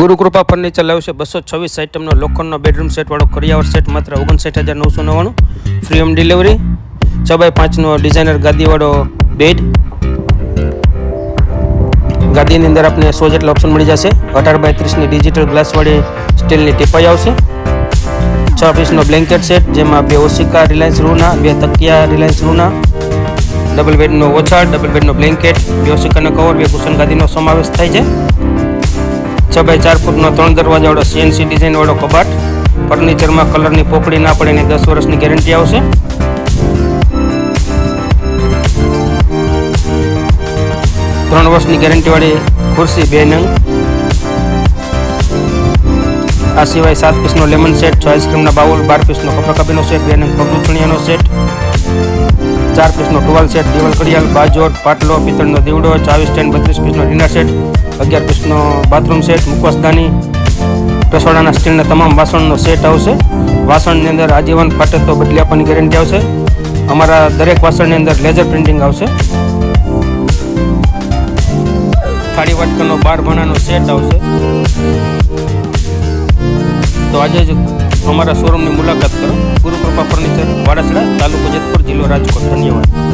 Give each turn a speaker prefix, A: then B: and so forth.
A: Gurukripa furniture લાવ્યું છે બસો છવ્વીસ આઇટમનો લોખંડનો બેડરૂમ સેટ વાળો કરિયાવર સેટ માત્ર ઓગણસાઠ હજાર નવસો નવ્વાણું. ફ્રી હોમ ડિલિવરી છ બાય પાંચનો ડિઝાઇનર ગાદીવાળો બેડ ગાદીની અંદર આપને સો જેટલા ઓપ્શન મળી જશે. અઢાર બાય ત્રીસની ડિજિટલ ગ્લાસવાળી સ્ટીલની ટીપાઈ આવશે. છ પીસનો બ્લેન્કેટ સેટ જેમાં બે ઓશિકા રિલાયન્સ રૂના બે તકિયા રિલાયન્સ રૂના ડબલ બેડનો ઓછાડ ડબલ બેડનો બ્લેન્કેટ બે ઓશિકાનો કવર બે કુશન ગાદીનો સમાવેશ થાય છે. છ બાય ચાર ફૂટનો ત્રણ દરવાજાવાળો સીએનસી ડિઝાઇનવાળો કબાટ. ફર્નિચરમાં કલરની પોપડી ના પડે એની દસ વર્ષની ગેરંટી આવશે. ત્રણ વર્ષની ગેરંટીવાળી ખુરશી બે નંગ. આ સિવાય સાત પીસનો લેમન સેટ છ આઈસ્ક્રીમના બાઉલ, બાર પીસનો કપડા કપીનો સેટ બે નંગ પગલુછણીયાનો સેટ ચાર પીસનો ટુવાલ સેટ દિવાલ ઘડિયાળ બાજોટ પાટલો, પિત્તળનો દીવડો, ચાવીસ સ્ટેન્ડ બત્રીસ પીસનો ડિનર સેટ અગિયાર પીસનો બાથરૂમ સેટ મુકવાસદાની રસોડાના સ્ટીલના તમામ વાસણનો સેટ આવશે. વાસણની અંદર આજીવન ફાટે તો બદલી આપવાની ગેરંટી આવશે. અમારા દરેક વાસણની અંદર લેઝર પ્રિન્ટિંગ આવશે. થાળી વાટકાનો બાર ભણાનો સેટ આવશે. તો આજે જ અમારા શોરૂમની મુલાકાત કરો. ગુરુકૃપા ફર્નિચર વાડસડા તાલુકો જેતપુર, જિલ્લો રાજકોટ. ધન્યવાદ.